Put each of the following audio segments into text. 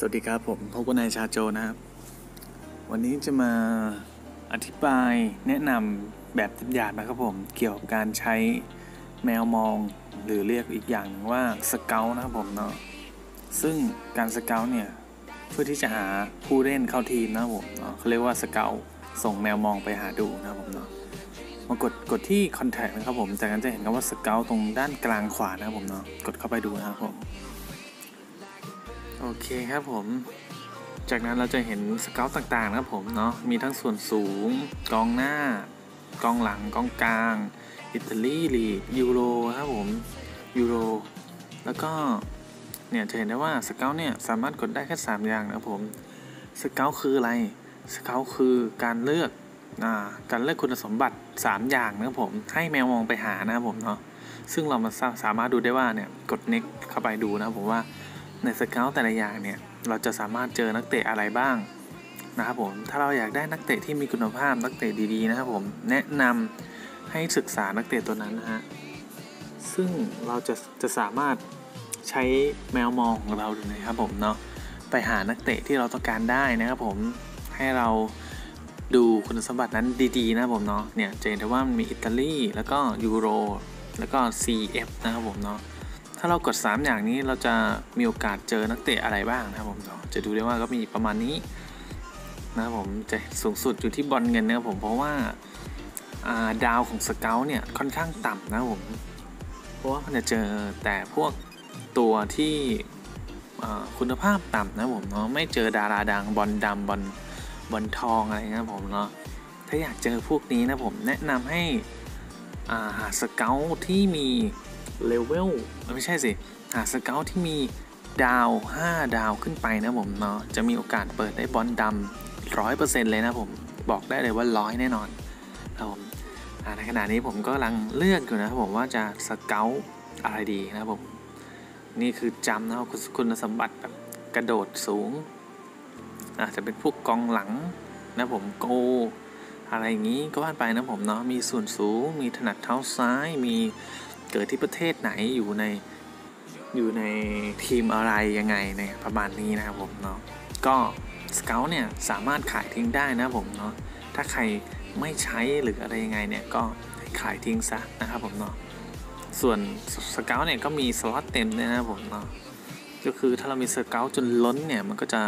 สวัสดีครับผมพบกับนายชาโจนะครับ วันนี้จะมาอธิบายแนะนำแบบหยาบๆนะครับผมเกี่ยวกับการใช้แมวมองหรือเรียกอีกอย่างหนึ่งว่าสเกลนะครับผมเนาะซึ่งการสเกลเนี่ยเพื่อที่จะหาผู้เล่นเข้าทีมนะครับผมเนาะเขาเรียกว่าสเกลส่งแมวมองไปหาดูนะครับผมเนาะมากดกดที่ Contact นะครับผมจากนั้นจะเห็นคำว่าสเกลตรงด้านกลางขวานะครับผมเนาะกดเข้าไปดูนะครับผม โอเคครับผม จากนั้นเราจะเห็นสเกลต่างๆนะครับผมเนาะ มีทั้งส่วนสูง กองหน้า กองหลัง กองกลาง อิตาลีลีกยูโรครับผม ยูโร แล้วก็เนี่ยจะเห็นได้ว่าสเกลเนี่ยสามารถกดได้แค่ 3 อย่างนะครับผมสเกลคืออะไรสเกลคือการเลือกอการเลือกคุณสมบัติ 3 อย่างนะครับผม ให้แมวมองไปหานะครับผมเนาะซึ่งเรามาสามารถดูได้ว่าเนี่ยกด next เข้าไปดูนะครับผมว่า ในสเกลแต่ละอย่างเนี่ยเราจะสามารถเจอนักเตะอะไรบ้างนะครับผมถ้าเราอยากได้นักเตะที่มีคุณภาพนักเตะดีๆนะครับผมแนะนำให้ศึกษานักเตะตัวนั้นนะฮะซึ่งเราจะจะสามารถใช้แมวมองของเราดูนะครับผมเนาะไปหานักเตะที่เราต้องการได้นะครับผมให้เราดูคุณสมบัตินั้นดีๆนะครับผมเนาะเนี่ยจะเห็นได้ว่ามันมีอิตาลีแล้วก็ยูโรแล้วก็ CF นะครับผมเนาะ ถ้าเรากด 3 อย่างนี้เราจะมีโอกาสเจอนักเตะอะไรบ้างนะครับผมจะดูได้ว่าก็มีประมาณนี้นะครับผมจะสูงสุดอยู่ที่บอลเงินนะครับผมเพราะว่าดาวของสเกลเนี่ยค่อนข้างต่ำนะครับผมเพราะว่ามันจะเจอแต่พวกตัวที่คุณภาพต่ำนะผมเนาะไม่เจอดาราดังบอลดำบอลบอลทองอะไรนะผมเนาะถ้าอยากเจอพวกนี้นะผมแนะนำให้ หาสเกลที่มีเลเวลไม่ใช่สิ หาสเกลที่มีดาว 5 ดาวขึ้นไปนะผมเนาะจะมีโอกาสเปิดได้บอลดำร้อยเปอร์เซ็นต์เลยนะผม บอกได้เลยว่าร้อยแน่นอนครับผมในขณะนี้ผมก็กำลังเลือกอยู่นะครับผมว่าจะสเกลอะไรดีนะครับผม นี่คือจำนะคุณสมบัติแบบกระโดดสูงอาจจะเป็นพวกกองหลังนะผมโก อะไรอย่างนี้ก็ว่าไปนะผมเนาะมีส่วนสูง มีถนัดเท้าซ้าย มีเกิดที่ประเทศไหนอยู่ในอยู่ในทีมอะไรยังไงในประมาณนี้นะครับผมเนาะก็สเกลเนี่ยสามารถขายทิ้งได้นะผมเนาะถ้าใครไม่ใช้หรืออะไรยังไงเนี่ยก็ขายทิ้งซะนะครับผมเนาะส่วนสเกลเนี่ยก็มีสล็อตเต็มเลยนะผมเนาะก็คือถ้าเรามีสเกลจนล้นเนี่ยมันก็จะ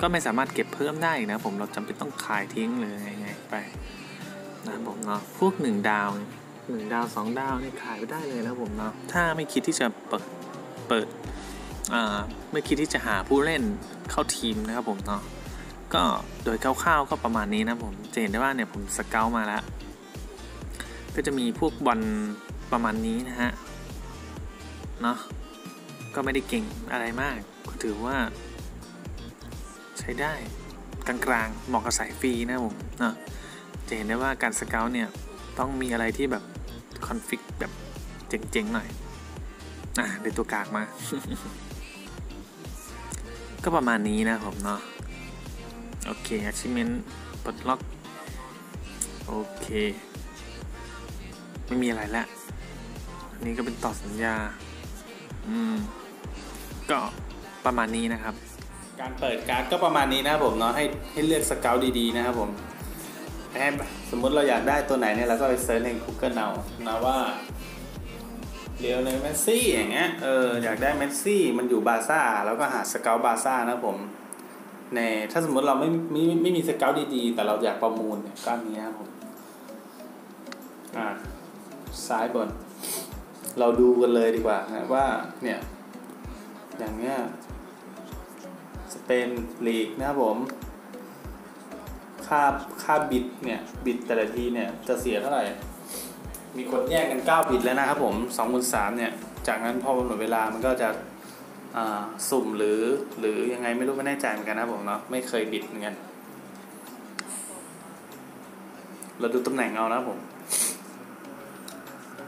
ก็ไม่สามารถเก็บเพิ่มได้นะผมเราจำเป็นต้องขายทิ้งเลยไงไปนะผมเนาะพวกหนึ่งดาวหนึ่งดาวสองดาวนี่ขายไปได้เลยนะผมเนาะถ้าไม่คิดที่จะเปิดเปิดอ่าไม่คิดที่จะหาผู้เล่นเข้าทีมนะครับผมเนาะก็โดยคร่าวๆก็ประมาณนี้นะผมจะเห็นได้ว่าเนี่ยผมสเกลมาแล้วก็จะมีพวกบอลประมาณนี้นะฮะเนาะก็ไม่ได้เก่งอะไรมากถือว่า ใช้ได้กลางๆเหมาะกับสายฟรีนะผมเนาะจะเห็นได้ว่าการสเกลเนี่ย ต้องมีอะไรที่แบบคอนฟิกแบบเจ๋งๆหน่อยอะเดี๋ยวตัวกากมา ก็ประมาณนี้นะผมเนาะโอเค achievement ปลดล็อก โอเค ไม่มีอะไรแล้วอันนี้ก็เป็นต่อสัญญา อืม ก็ประมาณนี้นะครับ การเปิดการ์ดก็ประมาณนี้นะครับผมเนาะให้ให้เลือกสเกลดีๆนะครับผมสมมุติเราอยากได้ตัวไหนเนี่ยเราก็ไปเซิร์ชใน Google เอานะว่าเรียวในเมสซี่อย่างเงี้ยเอออยากได้เมสซี่มันอยู่บาซ่าแล้วก็หาสเกลบาซ่านะผมในถ้าสมมติเราไม่ไม่ไม่มีสเกลดีๆ แต่เราอยากประมูลเนี่ยก็นี้ครับผมอ่าซ้ายบน เราดูกันเลยดีกว่านะว่าเนี่ยอย่างเงี้ย เปนลีกนะครับผม ค่าค่าบิดเนี่ยบิดแต่ละทีเนี่ยจะเสียเท่าไหร่ มีคนแยกกัน 9 บิตแล้วนะครับผม2คูณ3เนี่ยจากนั้นพอหมดเวลามันก็จะสุ่มหรือหรือยังไงไม่รู้ไม่แน่ใจเหมือนกันนะผมเนาะไม่เคยบิดเหมือนกันเราดูตำแหน่งเอานะผม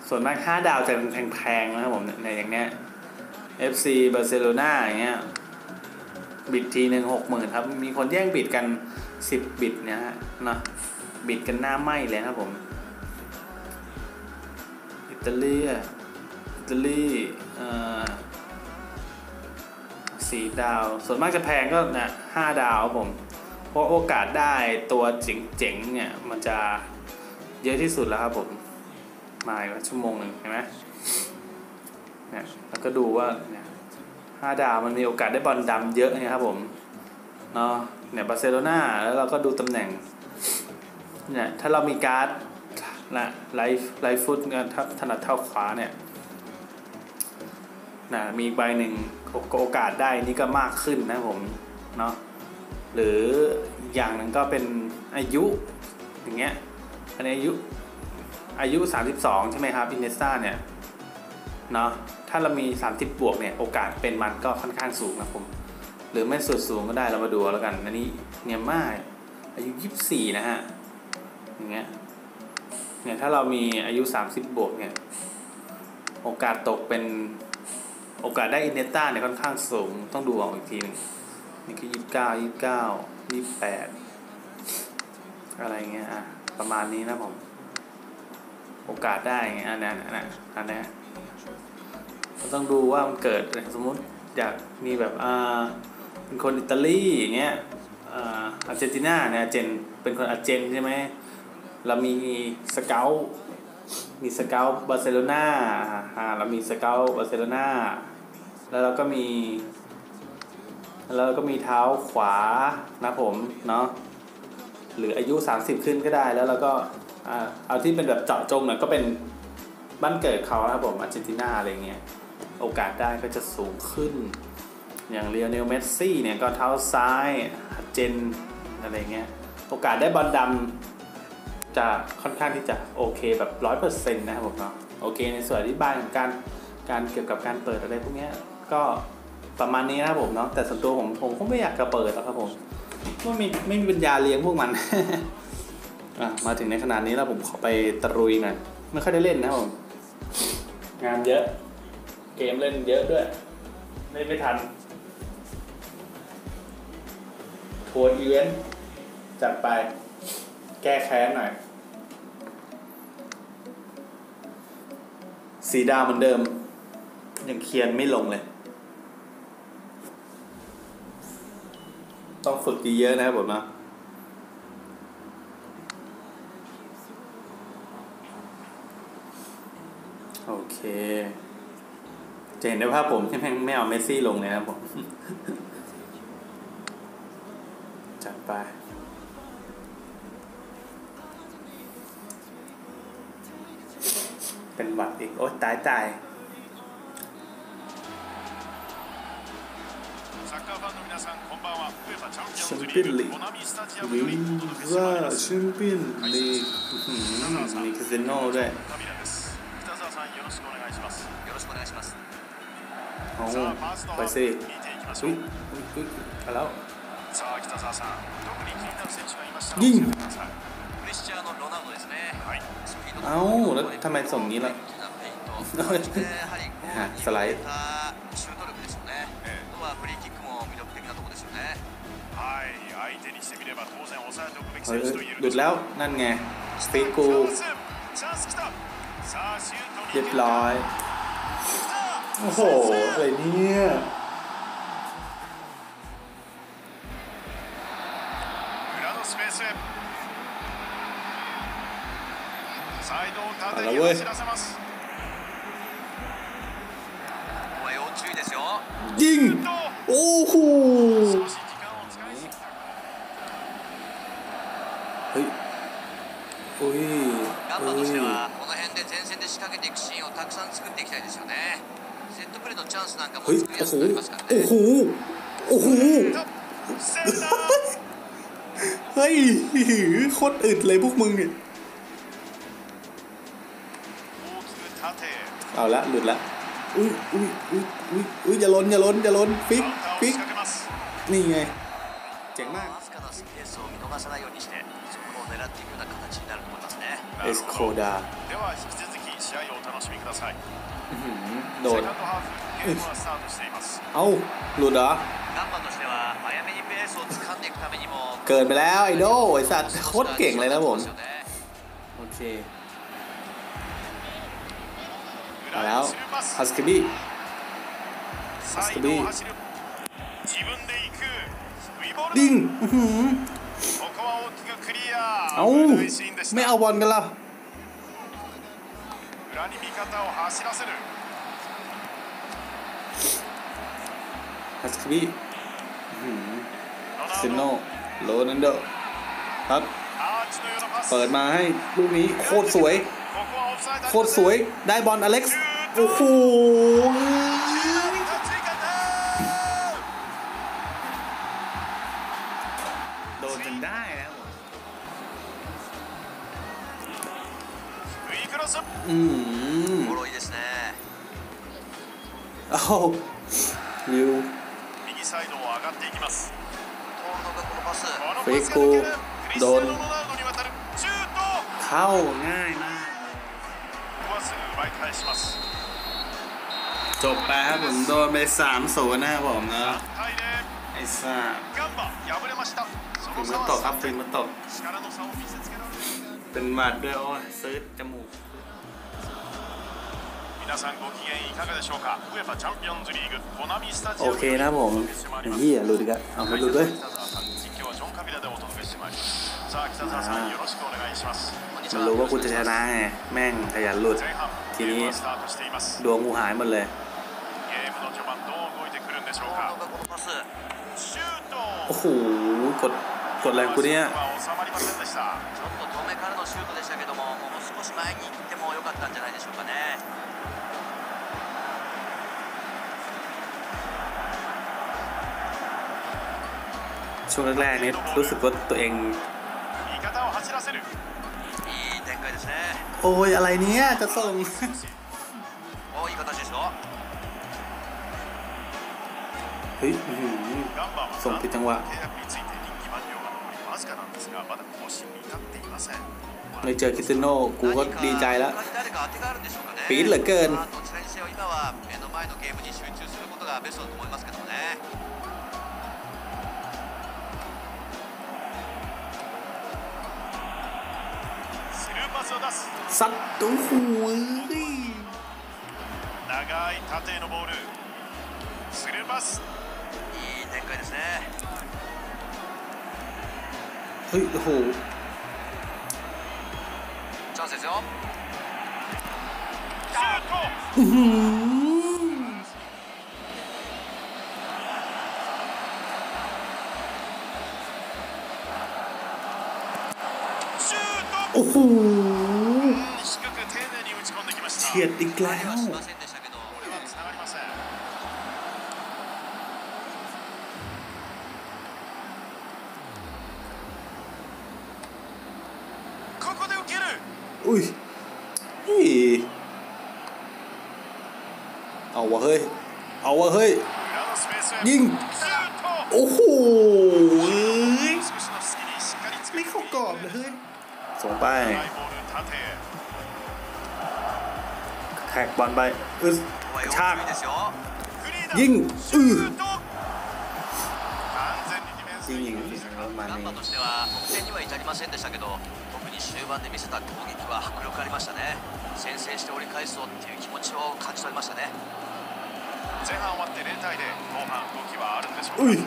ส่วนมาก5ดาวจะเป็นแพงๆนะครับผมในอย่างเนี้ย FC บาร์เซโลนาอย่างเงี้ย บิดทีหนึ่งหกหมื่นครับ มีคนแย่งบิดกันสิบบิตเนี่ยฮะนะบิดกันหน้าไหมเลยครับผม อิตาลีอิตาลีเอ่อสี่ดาว ส่วนมากจะแพงก็นะห้าดาวครับผม เพราะโอกาสได้ตัวเจ๋งๆเนี่ย มันจะเยอะที่สุดแล้วครับผม มาอีกชั่วโมงหนึ่งเห็นไหมเนี่ยแล้วก็ดูว่าเนี่ย ห้าดาวมันมีโอกาสได้บอลดำเยอะไงครับผมเนาะเนี่ยบาร์เซโลนาแล้วเราก็ดูตำแหน่งเนี่ยถ้าเรามีการ์ดนะไลฟ์ไลฟ์ฟุตเนี่ยถ้าถนัดเท้าขวาเนี่ยนะมีอีกใบหนึ่งโอกาสได้นี่ก็มากขึ้นนะผมเนาะหรืออีกอย่างหนึ่งก็เป็นอายุอย่างเงี้ยอันนี้อายุอายุ 32 ใช่ไหมครับอินเนสตาเนี่ย เนาะถ้าเรามี 30 บวกเนี่ยโอกาสเป็นมันก็ค่อนข้างสูงนะผมหรือไม่สุดสูงก็ได้เรามาดูแล้วกันอันนี้เนียม่าอายุ 24 นะฮะอย่างเงี้ยเนี่ยถ้าเรามีอายุ 30 บวกเนี่ยโอกาสตกเป็นโอกาสได้อินเนต้าเนี่ยค่อนข้างสูงต้องดูเอาอีกทีหนึงนี่คือ 29 29 28 อะไรเงี้ยอะประมาณนี้นะผม โอกาสได้ไงอันนั้นอันนั้นอันนี้ ต้องดูว่ามันเกิดสมมุติอยากมีแบบอ่าเป็นคนอิตาลีอย่างเงี้ยอ่าอาร์เจนตินาเนี่ยอาร์เจนเป็นคนอาร์เจนใช่ไหมเรามีสเกลมีสเกลบาร์เซโลนาอ่าเรามีสเกลบาร์เซโลนาแล้วเราก็มี แล้วเราก็มีเท้าขวานะผมเนาะหรืออายุ 30 ขึ้นก็ได้แล้วเราก็เอาที่เป็นแบบเจาะจงหน่อยก็เป็นบ้านเกิดเขานะครับผมอาร์เจนตินาอะไรเงี้ย โอกาสได้ก็จะสูงขึ้น อย่างเรียวเนลเมสซี่เนี่ยก็เท้าซ้ายเจนอะไรเงี้ยโอกาสได้บอลดำจะค่อนข้างที่จะโอเคแบบร้อยเปอร์เซ็นต์นะครับผมเนาะโอเคในส่วนอธิบายของการการเกี่ยวกับการเปิดอะไรพวกนี้ก็ประมาณนี้นะครับผมเนาะแต่ส่วนตัวผมผมก็ไม่อยากจะเปิดหรอกครับผมว่ามีไม่มีปัญญาเลี้ยงพวกมันอะมาถึงในขนาดนี้แล้วผมขอไปตะรุยหน่อยไม่ค่อยได้เล่นนะครับผมงานเยอะ เกมเล่นเยอะด้วยเล่นไม่ทันทัวร์อีเวนต์จัดไปแก้แค้นหน่อย สีดาวเหมือนเดิม ยังเคียนไม่ลงเลย ต้องฝึกเยอะๆนะครับผมนะโอเค จะเห็นได้ว่าผมแม่งไม่เอาเมสซี่ลงเลยครับผมจัดไปเป็นหวัดอีก โอ๊ยตายตายแชมเปี้ยนลีกหรือว่าแชมเปี้ยนลีกมีคาสิโนด้วย ของไปซีอุ้ยอุ้ยมาแล้วยิงเอ้าแล้วทำไมส่งนี้ล่ะสไลด์หลุดแล้วนั่นไงสตีกูเรียบร้อย Oh, yeah. スペース注意ですよはいガンバとしてはこの辺で前線で仕掛けていくシーンをたくさん作っていきたいですよねットプレーのチャンスなんかも作りやすくなりますからねおほおほเฮ้ยโคตรอึดเลยพวกมึงเนี่ยเอาละหลุดละอุ้ยอุ้ยอุ้ยอุ้ยอุ้ยอย่าล้นอย่าล้นอย่าล้นฟิกฟิกนี่ไงเจ๋งมากเอสโคดาでは引き続き試合をお楽しみください。 โดนเอ้าหลุดเหรอเกินไปแล้วไอโดไอสัตว์โคตรเก่งเลยนะผม โอเคมาแล้วฮัสกิบี้ฮัสกิบี้ดิงเอ้าไม่เอาบอลกันแล้ว 裏に味方を走らせる ฮัสคีอื้อหือ ロナ ซิ ウ โน ド โรนัลโดครับ アーチのようなパス เปิดมาให้ลูกนี้โคตรสวย ここはオフサイド โคตรสวย ได้บอลอเล็กซ์ โอ้โห เอ้าลิว 右サイドを上がっていきます通るのがこのパスこのフェイクパスが抜けるクリスティアーノ・ドンロナウドに渡るシュート เข้าง่ายมาก ここはすぐ奪い返します จบไปครับผมโดนไปสามศูนย์นะครับผมนะ 3対 ไอ้ซ่า 0ガンバ敗れましたそ ฟิ の ล์ 差 มตกครั は บ 3 ฟิล์ 点 มตก 力の差を見せつけられる เป็นหวัดด้วยโอ้ยซื้อจมูก 皆さんご機嫌いかがでしょうかウェファチャンピオンズリーグコナミスタジ โอ アム เคนะครับผมไอ้เหี้ยหลุดอีกแล้วเอาไม่หลุดด้วย 北澤さん実況はジョン・カビラでお届けしてまいりますさあ北澤さんよろしくお願いします มันรู้ว่ากูจะชนะไงแม่งขยันหลุด 前半 ที ゲー นี้ ムはスタートしています ดวงกูหายหมดเลย ゲームの序盤どう動いてくるんでしょう通るかのがこのパスシュート โอ้โห กด กดแรงกูเนี่ย ช่วงแรกๆนี้รู้สึกว่าตัวเองโอ้ยอะไรเนี้ยจะส่งเฮ้ยส่งผิดจังหวะไม่เจอคิสโน่กูก็ดีใจแล้วปีนเหลือเกิน さあ出すサッドフーリー長い縦のボールスルーパスいい展開ですねはい、ほうチャンスですよシュート Uhul! ฉียดอีกแล้ว อลไปอึด ここは ก 要 ระชาก 注意ですよフリーだยิง シ อื ュ อ ート完全にディフェンス ยิง に อย่าง 行き นี้ ました ประมาณ ガン นี้ バとしては得点には至りませんでしたけど特に終盤で見せた攻撃は迫力ありましたね先制して折り返すぞっていう気持ちを感じ取りましたね前半終わって0対0後半動きはあるんでしょ อุ้ う ย か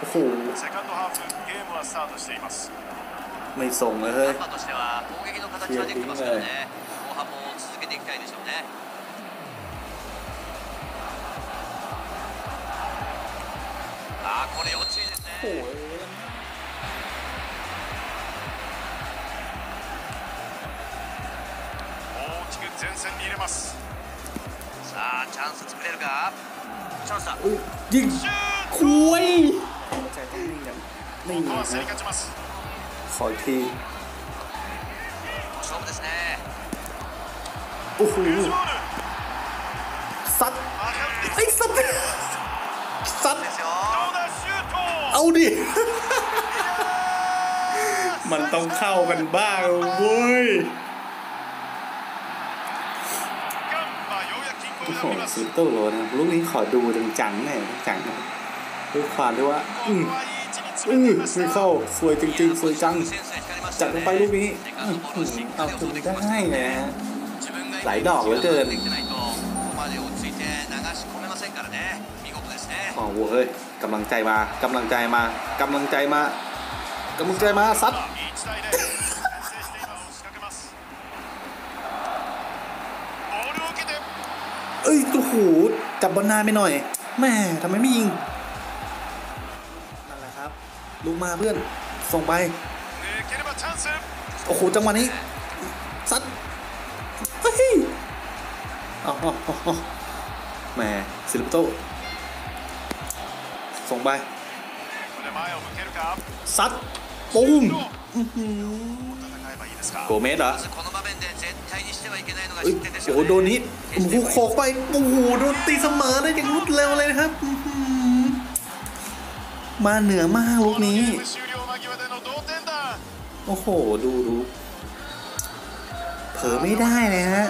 โอ้โห セカンドハーフゲームはスタートしています ไม่ส่งเลยเฮ้ ガ ย ンバとしては攻撃の形はできてますからね後半も続けていきたいでしょうね 大きく前線に入れます。さあチャンス作れるか？チャンスだ。お怖い。ここは競り勝ちます。好勝負ですね。おさっはいさっきさっ เอาดิ มันต้องเข้ากันบ้างเว้ยโอ้โหสุดโต่งนะลูกนี้ขอดูจังๆหน่อยจังด้วยความที่ว่า อืมอืมไม่เข้า สวยจริงๆ สวยจัง จัดลงไปลูกนี้เอาถึงได้นะหลายดอกเหลือเกินอ๋อเว้ย กำลังใจมากำลังใจมากำลังใจมากำลังใจมาซัดเอ้ยตัวโหจับบอลนานไปหน่อยแม่ทำไมไม่ยิงนั่นแหละครับลูกมาเพื่อนส่งไปโอ้โหจังหวะนี้ซัดเฮ้ยอ๋อแม่ศิลิปโต ไปซัดปุ้มโกเมสเหรอโอ้โหโดนนี้โอ้โขกไปโอ้โหโดนตีเสมอได้อย่างรวดเร็วเลยนะครับ มาเหนือมากลูกนี้ โอ้โห ดูดูเผลอไม่ได้เลยฮะ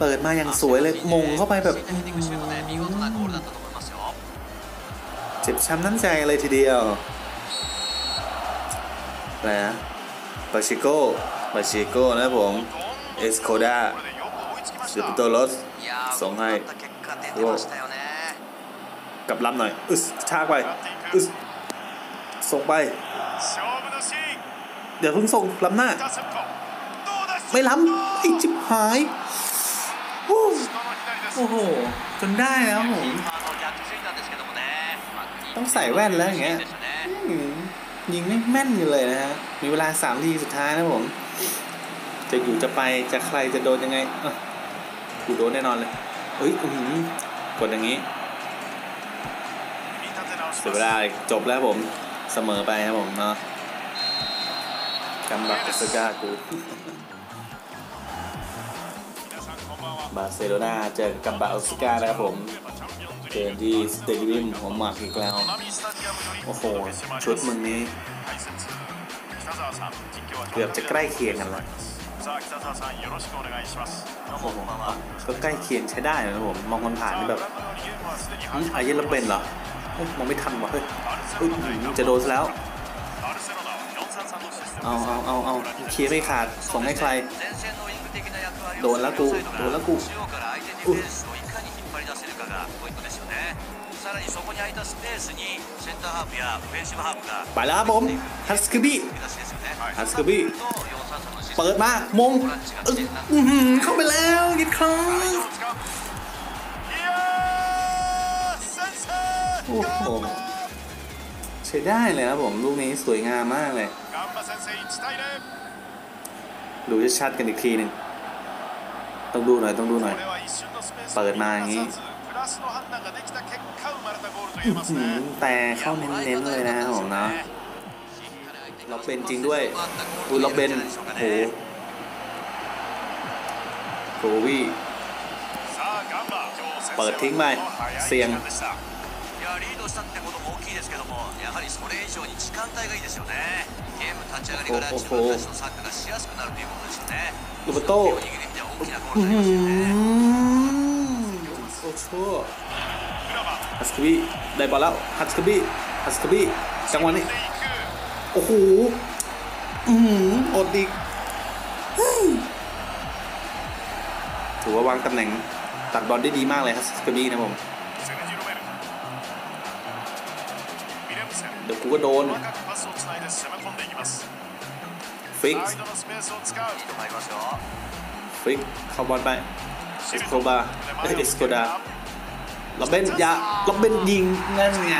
เปิดมาอย่างสวยเลยมงเข้าไปแบบ เจ็บช้ำน้ำใจเลยทีเดียวอะไรนะบาชิโก้บาชิโก้นะผม เอสโคด้าสิบตัวรถส่งให้โอ้กับลับหน่อย อึสชากไป อึสส่งไป เดี๋ยวเพิ่งส่งล้ำหน้า ไม่ล้ำไอ้จิบหาย โอ้โห จนได้แล้วผม ต้องใส่แว่นแล้วอย่างเงี้ยยิงไม่แม่นอยู่เลยนะฮะ มีเวลาสามทีสุดท้ายนะผม จะอยู่จะไปจะใครจะโดนยังไงกูโดนแน่นอนเลยเฮ้ย อืกดอย่างงี้เสียเวลาจบแล้วผม เสมอไปครับผมเนาะกำบักสกากูบาร์เซโลนาเจอกับบาอุสกานะครับผม เกมที่สเตดิยมของมาอีกแล้ว โอ้โห ชุดมึงนี้เกือบจะใกล้เคียงกันแล้วก็ใกล้เคียงใช้ได้นะผม มองคนผ่านนี่แบบอายุระเป็นเหรอ มองไม่ทันวะเฮ้ยจะโดนแล้ว เอาเอาเอาเอาเคลียร์ไม่ขาด ส่งให้ใคร โดนแล้วกู โดนแล้วกู り出せるかがポイントですよねさらにそこに空いたスペースにセンターハーフやオフェンシブハーフが ไปแล้วครับผมฮัสคบี้ 飛び出しですよね ฮัสคบี้ と4-3-3のシステム เปิดมามงอึ๊กอื้อหือเข้าไปแล้วยิดครั้ง を使ういやー先制 โอ้โหใช้ได้เลยครับผม ลูกนี้สวยงามมากเลย ガンバ先制1対0 ดูชัดๆกันอีกทีหนึ่ง ต้องดูหน่อยต้องดูหน่อย これは一瞬のスペースเปิดมาอย่างนี้ プラスの判断ができた結果生まれたゴールと言えます หื ね มแต่เข้าเน้นๆเลยนะครับผมนะเราเป็นจริงด้วยอุ้ยเราเป็นโหโกวี่ さあガンバ今日先制 เปิดทิ้งไป の早い เสียง 時間でしたいやリードしたってことも大きいですけどもやはりそれ以上に時間帯がいいですよねゲーム立ち上がりからおお自分たちのサッカーがしやすくなるということですよね ลูกโต้ อืมโอ้โหฮัสคบีได้บอลแล้วฮัสกบีฮัสกบีจังหวะนี้ โอ้โหอือดอีกถือว่าวางตำแหน่งตัดบอลได้ดีมากเลยฮัสกบีนะผมเดี๋ยวกูก็โดนฟิก ฟลิกเข้าบอลไปสโคบาเอสโคดาล็อบเบนยาล็อบเบนยิงนั่นไง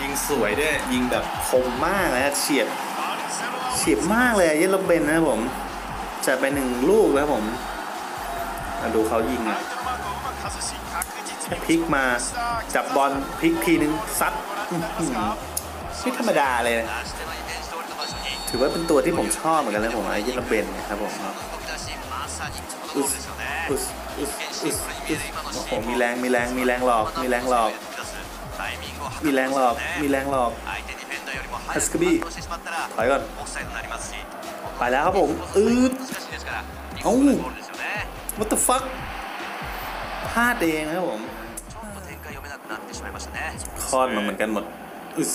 ยิงสวยด้วยยิงแบบคมมากเลยเฉียบเฉียบมากเลยยันล็อบเบนนะผมจะไปหนึ่งลูกแล้วผมมาดูเขายิงอะพลิกมาจับบอลพลิกทีนึงซัดไม่ธรรมดาเลย ถือว่าเป็นตัวที่ผมชอบเหมือนกันเลยผมไอ้เยลเบนนะครับผมอุสอุสอุสอุ้โหมีแรงมีแรงมีแรงหลอกมีแรงหลอกมีแรงหลอกมีแรงหลอกฮัสกบี้ถอยก่อนไปแล้วครับผมอืดเอ้า what the fuck พลาดเองครับผมคอนมาเหมือนกันหมดอึส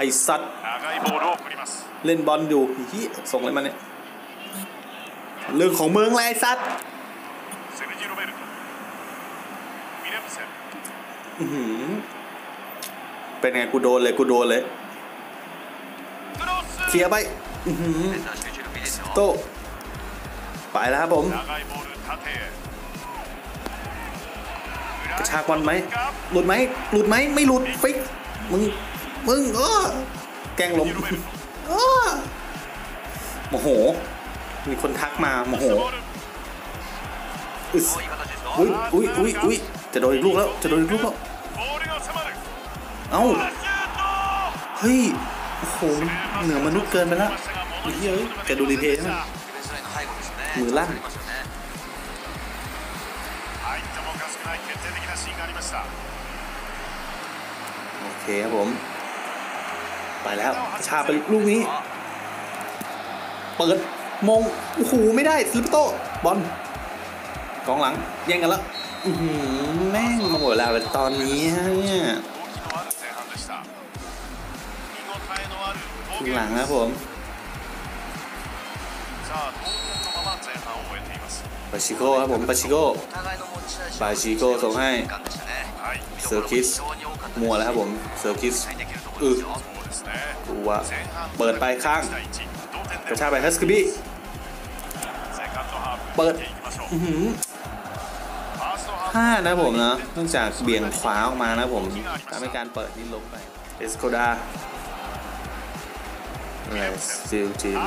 ไอสัตเล่นบอลอยู่ฮิส่งอะไรมาเนี่ยเรื่องของเมืองไรสัตว์เป็นไงกูโดนเลยกูโดนเลยเคลียร์ไปโตไปแล้วครับผมกระชากบอลไหมหลุดไหมหลุดไหมไม่หลุดฟิกมึง มึงเออแกล้งล้มออโมโห มีคนทักมาโมโหอึศอุ้ยอุ้ยอุ้ยอุ้ยจะโดนลูกแล้ว จะโดนลูกแล้ว เอ้า เฮ้ย โอ้โห เหนือมนุษย์เกินไปแล้วเฮ้ยแกดูรีเทย์มือลั่นโอเคครับผม ไปแล้วชาไปลูกนี้ เปิดมงโอ้โหไม่ได้สลิปโตบอลกองหลังแย่งกันแล้วแม่งมาหมดแล้วตอนนี้เนี่ยหลังครับผมปาชิโก้ครับผมปาชิโก้ปาชิโก้ส่งให้เซอร์คิสมัวแล้วครับผมเซอร์คิสอึัวเปิดไปข้างกระชากไปฮัสกิบี้เปิดห้านะผมนะเนื่องจากเบี่ยงขวาออกมานะผมทำให้การเปิดนี่ลบไปเอสโคดาซิลจิน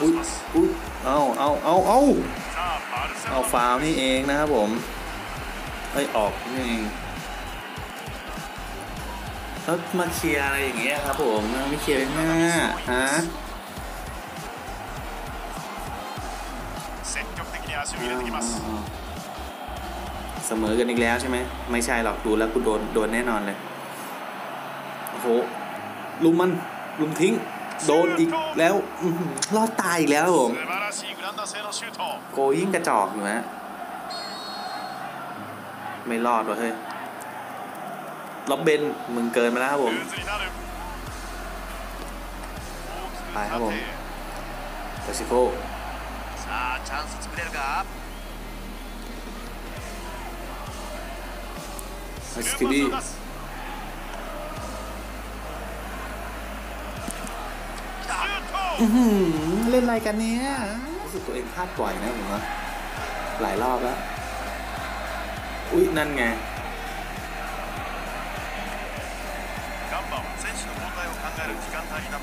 อุ้ยอุ้ยเอาเอาเอาเอาเอาฟาวนี่เองนะครับผมไอออกนี่เอง แล้วมาเคลียร์อะไรอย่างเงี้ยครับผมไม่เคลียร์หน้าฮะเสมอกันอีกแล้วใช่ไหมไม่ใช่หรอกดูแล้วกูโดนโดนแน่นอนเลยโอ้โหลุมมันลุมทิ้ง โดนอีกแล้วรอดตายอีกแล้วผมโกยิ่งกระจอกอยู่ฮะไม่รอดวะเฮ้ย ล็อบเบนมึงเกินมาแล้วครับผมไปครับผมเตซิโค้มิสกิดี้เล่นอะไรกันเนี้ยรู้สึกตัวเองพลาดบ่อยนะผมว่าหลายรอบแล้ว อุ๊ย นั่นไง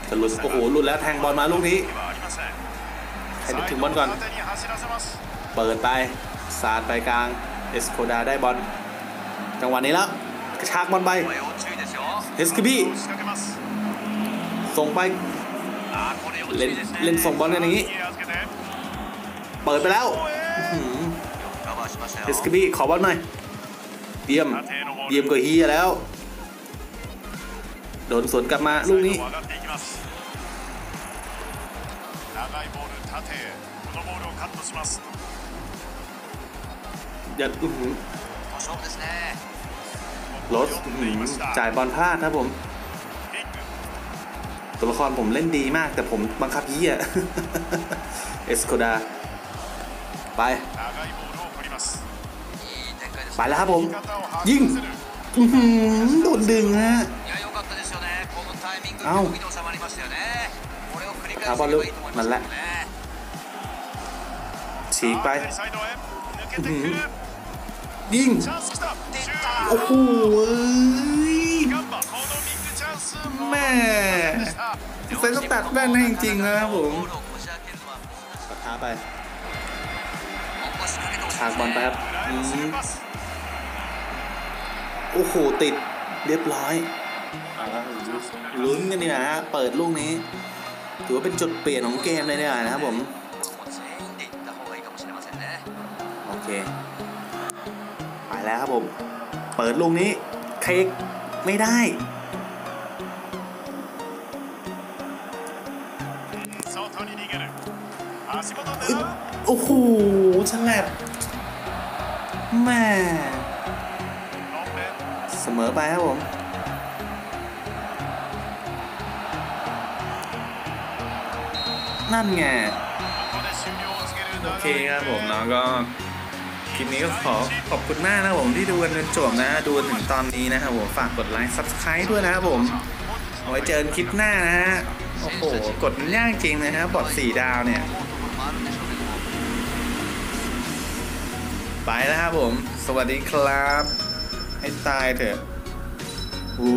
จะหลุดโอ้โหหลุดแล้วแทงบอลมาลูกนี้ให้ถึงบอลก่อน เปิดไปสาดไปกลางเอสโคดาได้บอลจังหวะนี้แล้วกระชากบอลไปเฮสคิบี้ส่งไปเล่นเล่นส่งบอลกันอย่างนี้ เปิดไปแล้วเฮสคิบี้ขอบอลหน่อยเยี่ยมเยี่ยมกว่าเฮียแล้ว โดนสวนกลับมาลูกนี้ยัดรถจ่ายบอลพลาดครับผม ตัวละครผมเล่นดีมาก แต่ผมบังคับยี่อะเอสโคดา ไป ไปแล้วครับผม ยิงโดนดึงฮะ อ้าวหาบอลลุกนั่นแหละฉีกไปยิงโอ้โหแม่เซนต้องตัดแม่นให้จริงๆนะครับผมปะท้าไปฉากบอลไปครับ โอ้โห ติดเรียบร้อย ลุ้นกันดีกว่ฮะเปิดลูกนี้ถือว่าเป็นจุดเปลี่ยนของเกมเลยดีกว่านะครับผมโอเคไปแล้วครับผม เปิดลูกนี้เทคไม่ได้โอ้โหฉลับแม่เสมอไปครับผม นั่นไงโอเคครับผมเนาะก็คลิปนี้ก็ขอขอบคุณมากนะผมที่ดูกันจนจบนะ ดูถึงตอนนี้นะครับผมฝากกดไลค์ซับสไคร b e ด้วยนะครับผม เอาไว้เจอคลิปหน้านะฮะโอ้โหกดมัยากจริงนะฮะบอดสี่ดาวเนี่ยไปแล้วครับผม สวัสดีครับ ให้ตายเถอะอู้